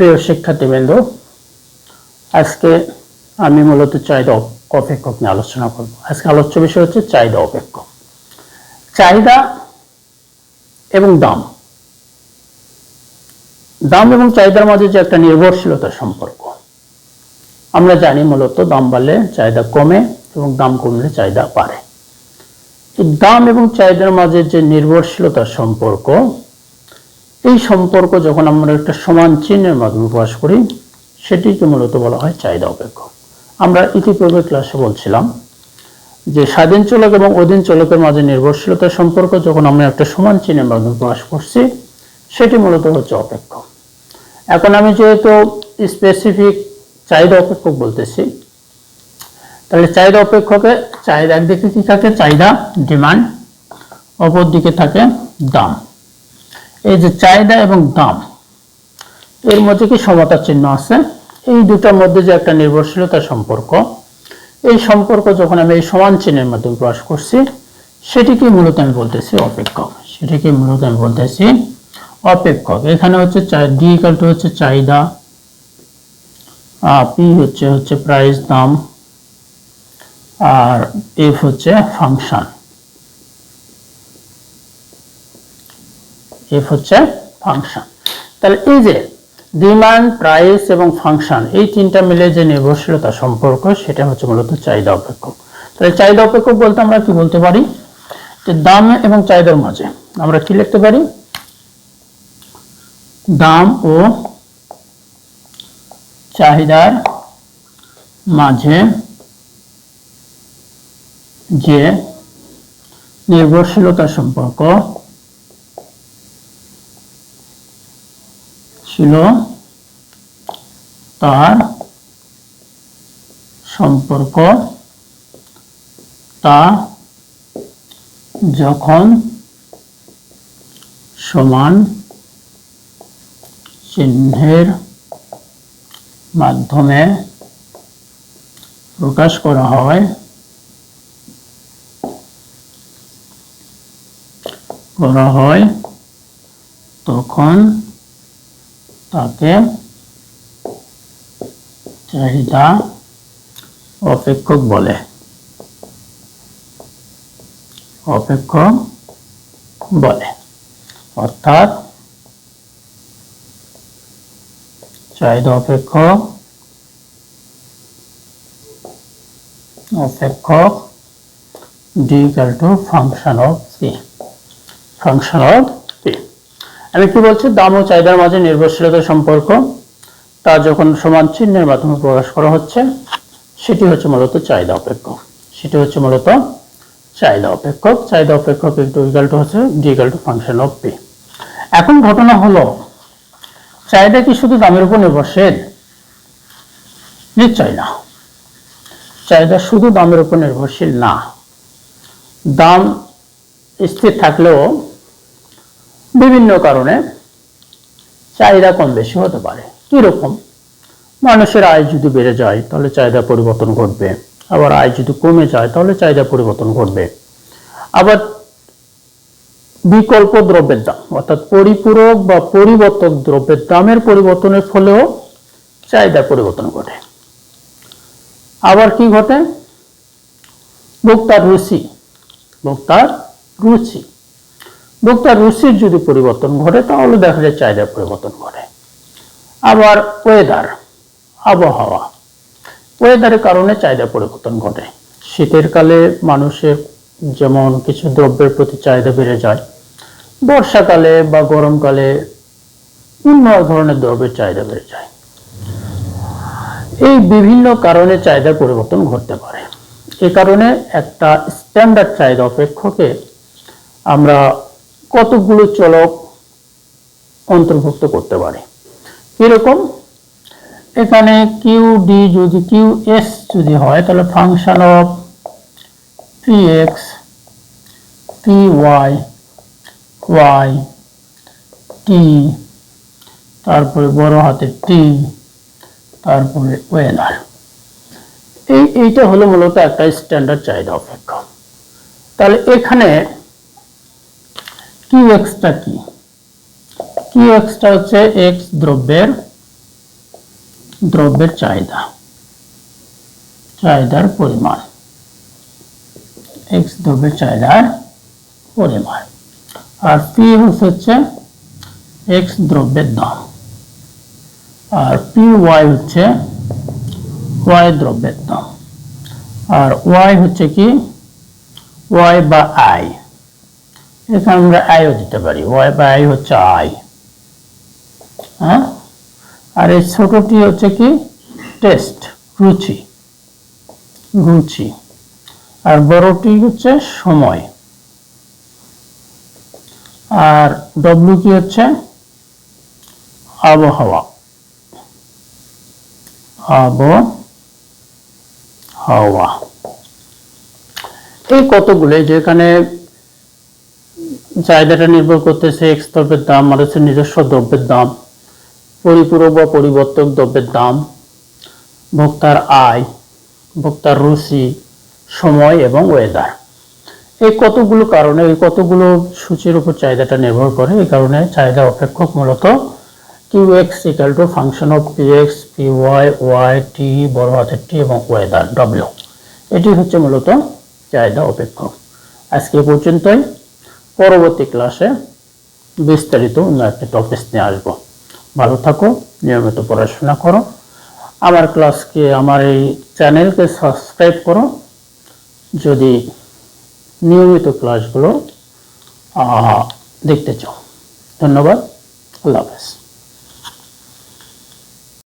প্রিয় শিক্ষার্থীবৃন্দ, আজকে আমি মূলত চাহিদা অপেক্ষক নিয়ে আলোচনা করব। আজকে আলোচ্য বিষয় হচ্ছে চাহিদা অপেক্ষক। চাহিদা এবং দাম। দাম এবং চাহিদার মাঝে যে একটা নির্ভরশীলতার সম্পর্ক। আমরা জানি মূলত দাম বাড়লে চাহিদা কমে এবং দাম কমলে চাহিদা বাড়ে। দাম এবং চাহিদার মাঝে যে নির্ভরশীলতার সম্পর্ক এই সম্পর্ক যখন আমরা একটা সমান চিহ্নের মাধ্যমে প্রকাশ করি, সেটিকে মূলত বলা হয় চাহিদা অপেক্ষক আমরা ইতিপূর্বে ক্লাসে বলছিলাম যে স্বাধীন চলক এবং অধীন চলকের মাঝে নির্ভরশীলতার সম্পর্ক যখন আমরা একটা সমান চিহ্নের মাধ্যমে প্রকাশ করছি, সেটি মূলত হচ্ছে অপেক্ষ। এখন আমি যেহেতু স্পেসিফিক চাহিদা অপেক্ষক বলতেছি, তাহলে চাহিদা অপেক্ষকে চাহিদা একদিকে কি থাকে? চাহিদা ডিমান্ড অপর দিকে থাকে দাম। এই যে চাহিদা এবং দাম এর মধ্যে কি সমতা চিহ্ন আছে? এই দুটার মধ্যে যে একটা নির্ভরশীলতার সম্পর্ক, এই সম্পর্ক যখন আমি এই সমান চিহ্নের মাধ্যমে প্রকাশ করছি সেটিকে মূলত আমি বলতেছি অপেক্ষক? সেটিকে মূলত আমি বলতেছি অপেক্ষক। এখানে হচ্ছে ডি ইকাল টু হচ্ছে চাহিদা পি হচ্ছে হচ্ছে প্রাইস দাম, আর এফ হচ্ছে ফাংশন এফ হচ্ছে ফাংশন তাহলে এই যে ডিমান্ড প্রাইস এবং ফাংশন এই তিনটা মিলে যে নির্ভরশীলতা সম্পর্ক, সেটা হচ্ছে মূলত চাহিদা অপেক্ষক তাহলে চাহিদা অপেক্ষক বলতে আমরা কি বলতে পারি? যে দাম এবং চাহিদার মাঝে আমরা কি লিখতে পারি? দাম ও চাহিদার মাঝে যে নির্ভরশীলতার সম্পর্ক ছিল তার সম্পর্ক। তা যখন সমান চিহ্নের মাধ্যমে প্রকাশ করা হয় করা হয় তখন তাকে চাহিদা অপেক্ষক বলে। অপেক্ষক বলে। অর্থাৎ চাহিদা অপেক্ষক অপেক্ষক to function of P function of P আমি কি বলছি? দাম ও চাহিদার মাঝে নির্ভরশীলতার সম্পর্ক, তা যখন সমান চিহ্নের মাধ্যমে প্রকাশ করা হচ্ছে, সেটি হচ্ছে মূলত চাহিদা অপেক্ষক সেটি হচ্ছে মূলত চাহিদা অপেক্ষক চাহিদা অপেক্ষক একটু টু হচ্ছে D equal to function of P এখন ঘটনা হলো, চাহিদা কি শুধু দামের উপর নির্ভরশীল? নিশ্চয় না। চাহিদা শুধু দামের উপর নির্ভরশীল না। দাম স্থির থাকলেও বিভিন্ন কারণে চাহিদা কম বেশি হতে পারে। কীরকম? মানুষের আয় যদি বেড়ে যায়, তাহলে চাহিদা পরিবর্তন ঘটবে। আবার আয় যদি কমে যায়, তাহলে চাহিদা পরিবর্তন ঘটবে। আবার বিকল্প দ্রব্যের দাম, অর্থাৎ পরিপূরক বা পরিবর্তক দ্রব্যের দামের পরিবর্তনের ফলেও চাহিদা পরিবর্তন ঘটে। আবার কি ঘটে? ভোক্তার রুচি ভোক্তার রুচি। ভোক্তার রুচির যদি পরিবর্তন ঘটে, তাহলে দেখা যায় চাহিদার পরিবর্তন ঘটে। আবার ওয়েদার আবহাওয়া ওয়েদারের কারণে চাহিদা পরিবর্তন ঘটে। শীতের কালে মানুষের যেমন কিছু দ্রব্যের প্রতি চাহিদা বেড়ে যায়, বর্ষাকালে বা গরমকালে অন্য ধরনের দ্রব্যের চাহিদা বেড়ে যায়। এই বিভিন্ন কারণে চাহিদার পরিবর্তন ঘটতে পারে। এ কারণে একটা স্ট্যান্ডার্ড চাহিদা অপেক্ষকে আমরা কতগুলো চলক অন্তর্ভুক্ত করতে পারি? কীরকম? এখানে কিউ ডি যদি কিউ এস যদি হয়, তাহলে function of P X P Y Y T তারপরে বড় হাতে টি তারপরে ওয়েদার এই, এইটা হলো মূলত একটা স্ট্যান্ডার্ড চাহিদা অপেক্ষা। তাহলে এখানে কিউ এক্সটা কি? কিউ এক্সটা হচ্ছে এক্স দ্রব্যের দ্রব্যের চাহিদা, চাহিদার পরিমাণ। এক্স দ্রব্যের চাহিদার পরিমাণ। আর পি হচ্ছে এক্স দ্রব্যের দাম। আর পি ওয়াই হচ্ছে ওয়াই দ্রব্যের দাম। আর ওয়াই হচ্ছে কি? ওয়াই বা আই এখানে আমরা আইও দিতে পারি ওয়াই বা আই হচ্ছে আই হ্যাঁ? আর এই ছোটটি হচ্ছে কি? টেস্ট রুচি রুচি আর বড়টি হচ্ছে সময়। আর ডব্লিউ কি হচ্ছে? আবহাওয়া। আবহাওয়া। এই কতগুলো যেখানে চাহিদাটা নির্ভর করতেছে এক্স দ্রব্যের দাম আর হচ্ছে নিজস্ব দ্রব্যের দাম। পরিপূরক বা পরিবর্তক দ্রব্যের দাম, ভোক্তার আয়, ভোক্তার রুচি, সময় এবং ওয়েদার এই কতগুলো কারণে, এই কতগুলো সূচির উপর চাহিদাটা নির্ভর করে, এই কারণে চাহিদা অপেক্ষক মূলত Q X equal to function of P X P Y Y T বড় হাতের টি এবং ওয়েদার ডব্লিউ এটি হচ্ছে মূলত চাহিদা অপেক্ষক। আজকে পর্যন্তই। পরবর্তী ক্লাসে বিস্তারিত অন্য একটা টপিক নিয়ে আসব। ভালো থাকো, নিয়মিত পড়াশোনা করো। আমার ক্লাসকে আমার এই চ্যানেলকে সাবস্ক্রাইব করো। যদি নিয়মিত ক্লাসগুলো দেখতে চাও। ধন্যবাদ, আল্লাহ হাফেজ।